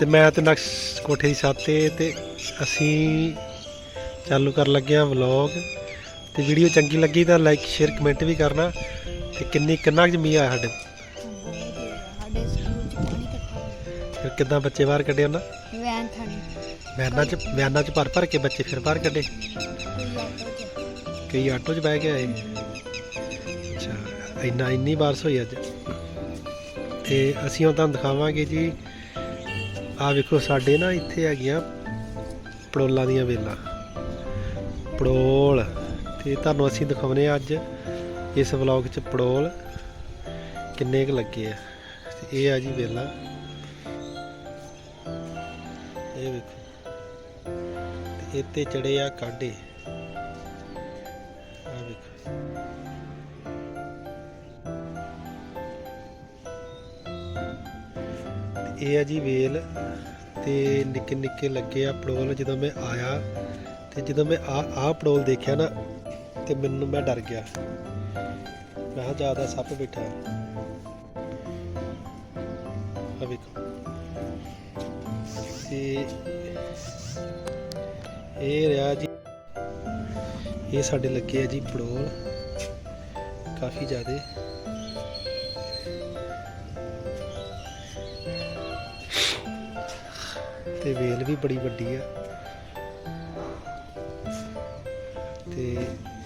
ਤੇ ਮੈਂ ਤੇ ਨਕਸ਼ ਕੋਠੇ ਦੀ ਛੱਤ ਤੇ ਤੇ ਅਸੀਂ ਚਾਲੂ ਕਰਨ ਲੱਗੇ ਆ ਵਲੌਗ ਤੇ ਵੀਡੀਓ ਚੰਗੀ ਲੱਗੀ ਤਾਂ ਲਾਈਕ ਸ਼ੇਅਰ ਕਮੈਂਟ ਵੀ ਕਰਨਾ। ਤੇ ਕਿੰਨੀ ਕਿੰਨਾ ਕੁ ਮੀਂਹ ਆਇਆ ਸਾਡੇ? ਸਾਡੇ ਸਕੂਲ ਚ ਪਾਣੀ ਇਕੱਠਾ ਹੋਇਆ। ਫਿਰ ਕਿੱਦਾਂ ਬੱਚੇ ਬਾਹਰ ਕੱਢੇ ਉਹਨਾਂ? ਵੈਨ ਥਾਣੀ। ਵੈਨਾਂ 'ਚ ਵੈਨਾਂ 'ਚ ਭਰ ਭਰ ਕੇ ਬੱਚੇ ਫਿਰ ਬਾਹਰ ਕੱਢੇ? ਕੋਈ ਆਟੋ ਚ। ਕਈ ਆਟੋ 'ਚ ਬਹਿ ਕੇ ਆਏ ਅੱਛਾ ਇੰਨਾ ਇੰਨੀ ਬਾਰਿਸ਼ ਹੋਈ ਅੱਜ। ਤੇ ਅਸੀਂ ਹੁਣ ਤੁਹਾਨੂੰ ਦਿਖਾਵਾਂਗੇ ਜੀ ਆਹ ਵੇਖੋ, ਸਾਡੇ ਨਾ ਇੱਥੇ ਹੈਗੀਆਂ ਪੜੋਲਾਂ ਦੀਆਂ ਵੇਲਾਂ। ਪੜੋਲ। ਤੇ ਤੁਹਾਨੂੰ ਅਸੀਂ ਦਿਖਾਉਨੇ ਆ ਅੱਜ ਇਸ ਵਲੌਗ 'ਚ ਪੜੋਲ ਕਿੰਨੇ ਕੁ ਲੱਗੇ ਆ। ਇਹ ਆ ਜੀ ਵੇਲਾਂ। ਇਹ ਵੇਖੋ। ਤੇ ਇੱਥੇ ਚੜੇ ਆ ਕਾਡੇ ਇਹ ਆ ਜੀ ਵੇਲ ਤੇ ਨਿੱਕੇ ਨਿੱਕੇ ਲੱਗੇ ਆ ਪੜੋਲ ਜਦੋਂ ਮੈਂ ਆਇਆ ਤੇ ਜਦੋਂ ਮੈਂ ਆ ਆ ਪੜੋਲ ਦੇਖਿਆ ਨਾ ਤੇ ਮੈਨੂੰ ਮੈਂ ਡਰ ਗਿਆ। ਮੈਂ ਕਿਹਾ ਜ਼ਿਆਦਾ ਸੱਪ ਬੈਠਾ। ਆ ਵੇਖੋ। ਤੇ ਇਹ ਰਿਹਾ ਜੀ। ਇਹ ਸਾਡੇ ਲੱਗੇ ਆ ਜੀ ਪੜੋਲ। ਕਾਫੀ ਜ਼ਿਆਦੇ। ਤੇ ਵੇਲ ਵੀ ਬੜੀ ਵੱਡੀ ਆ। ਤੇ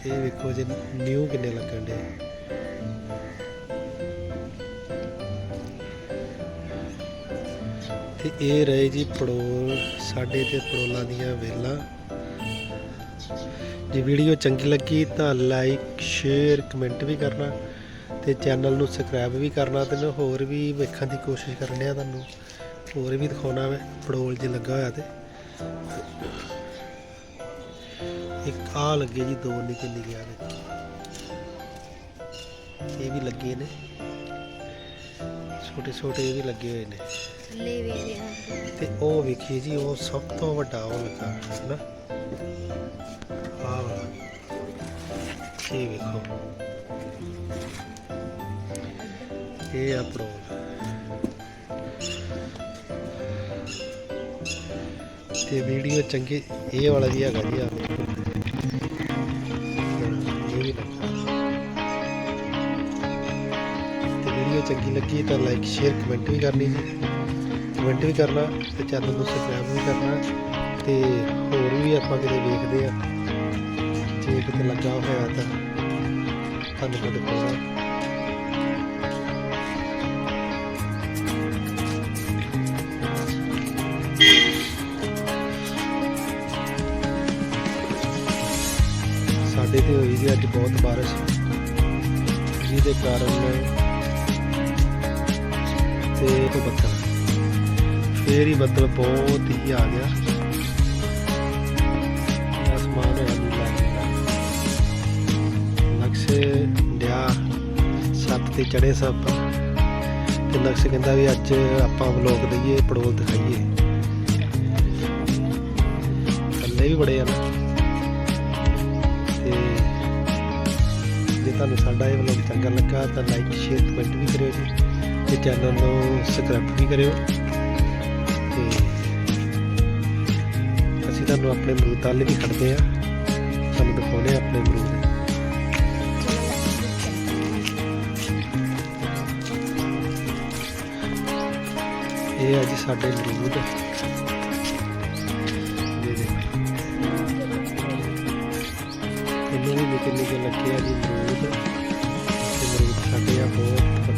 ਇਹ ਵੇਖੋ ਜੇ ਨਿਊ ਕਿੰਨੇ ਲੱਗਣ ਦੇ ਤੇ ਇਹ ਰਹੇ ਜੀ ਪੜੋਲ, ਸਾਡੇ ਤੇ ਪੜੋਲਾਂ ਦੀਆਂ ਵੇਲਾਂ। ਜੇ ਵੀਡੀਓ ਚੰਗੀ ਲੱਗੀ ਤਾਂ ਲਾਈਕ ਸ਼ੇਅਰ ਕਮੈਂਟ ਵੀ ਕਰਨਾ ਤੇ ਚੈਨਲ ਨੂੰ ਸਬਸਕ੍ਰਾਈਬ ਵੀ ਕਰਨਾ ਤੇ ਮੈਂ ਹੋਰ ਵੀ ਵੇਖਣ ਦੀ ਕੋਸ਼ਿਸ਼ ਕਰਨ ਲਿਆ ਤੁਹਾਨੂੰ। ਹੋਰ ਵੀ ਦਿਖਾਉਣਾ ਮੈਂ ਪੜੋਲ ਜੇ ਲੱਗਾ ਹੋਇਆ ਤੇ। ਇੱਕ ਆ ਲੱਗੇ ਜੀ ਦੋ ਨਿੱਕੇ ਨਿੱਕੇ ਆ ਦੇਖੋ ਇਹ ਵੀ ਲੱਗੇ ਨੇ। ਛੋਟੇ ਛੋਟੇ ਇਹ ਵੀ ਲੱਗੇ ਹੋਏ ਨੇ। ਥੱਲੇ ਆ। ਤੇ ਉਹ ਵੇਖੀਏ ਜੀ ਉਹ ਸਭ ਤੋਂ ਵੱਡਾ ਉਹ ਲੱਗਾ ਹੈ ਨਾ। ਵਾਲਾ। ਇਹ ਵੇਖੋ। ਇਹ ਆ ਤੇ ਵੀਡੀਓ ਚੰਗੀ, ਇਹ ਵਾਲਾ ਵੀ ਹੈਗਾ ਜੀ ਆ। ਵੇਖੋ ਇਹ ਵੀ ਤੇ ਵੀਡੀਓ ਚੰਗੀ ਲੱਗੀ ਤਾਂ ਲਾਈਕ ਸ਼ੇਅਰ ਕਮੈਂਟ ਵੀ ਕਰਨੀ ਜੀ। ਕਮੈਂਟ ਵੀ ਕਰਨਾ ਤੇ ਚੈਨਲ ਨੂੰ ਸਬਸਕ੍ਰਾਈਬ ਵੀ ਕਰਨਾ ਤੇ ਹੋਰ ਵੀ ਆਪਾਂ ਕਿਤੇ ਵੇਖਦੇ ਆ। ਜੇ ਕਿਤੇ ਲੱਗਾ ਹੋਇਆ ਤਾਂ ਤੁਹਾਨੂੰ ਦਿਖਾਉਣਾ ਤੇ ਹੋਈ ਸੀ, ਅੱਜ ਬਹੁਤ ਬਾਰਿਸ਼। ਜਿਹਦੇ ਕਾਰਨ ਤੇ ਉਹ ਬੱਦਲ ਫੇਰ ਹੀ ਬੱਦਲ ਬਹੁਤ ਹੀ ਆ ਗਿਆ। ਅਸਮਾਨ ਹੋਇਆ ਨੀਲਾ ਨੀਲਾ। ਨਕਸ਼ੇ ਡਿਆ ਸੱਤ ਤੇ ਚੜੇ ਸਭ। ਤੇ ਨਕਸ਼ ਕਹਿੰਦਾ ਵੀ ਅੱਜ ਆਪਾਂ ਵਲੋਗ ਦਈਏ, ਪੜੋਲ ਦਿਖਾਈਏ। ਥੱਲੇ ਵੀ ਬੜੇ ਆ ਨਾ। ਤੇ ਜੇ ਤੁਹਾਨੂੰ ਸਾਡਾ ਇਹ ਵਲੋਗ ਚੰਗਾ ਲੱਗਾ ਤਾਂ ਲਾਈਕ ਸ਼ੇਅਰ ਕਮੈਂਟ ਵੀ ਕਰਿਓ ਜੀ ਤੇ ਚੈਨਲ ਨੂੰ ਸਬਸਕ੍ਰਾਈਬ ਵੀ ਕਰਿਓ। ਤੇ ਅਸੀਂ ਤੁਹਾਨੂੰ ਆਪਣੇ ਅਮਰੂਦ ਵੱਲ ਵੀ ਖੜਦੇ ਆ ਤੁਹਾਨੂੰ ਦਿਖਾਉਣੇ ਆ ਆਪਣੇ ਅਮਰੂਦ ਇਹ ਆ ਜੀ ਸਾਡੇ ਅਮਰੂਦ ਇਹਨੂੰ ਵੀ ਨਿੱਕੇ ਨਿੱਕੇ ਲੱਗੇ ਆ ਜੀ ਅਮਰੂਦ ਅਮਰੂਦ ਸਾਡੇ ਆ ਬਹੁਤ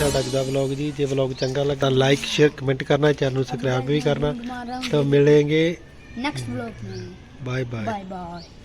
ਸਾਡਾ ਅੱਜ ਦਾ ਵਲੌਗ ਜੀ ਜੇ ਵਲੌਗ ਚੰਗਾ ਲੱਗਾ ਲਾਈਕ ਸ਼ੇਅਰ ਕਮੈਂਟ ਕਰਨਾ ਚੈਨਲ ਨੂੰ ਸਬਸਕ੍ਰਾਈਬ ਵੀ ਕਰਨਾ ਤਾਂ ਮਿਲਾਂਗੇ नेक्स्ट ब्लॉग में ਬਾਏ ਬਾਏ बाय बाय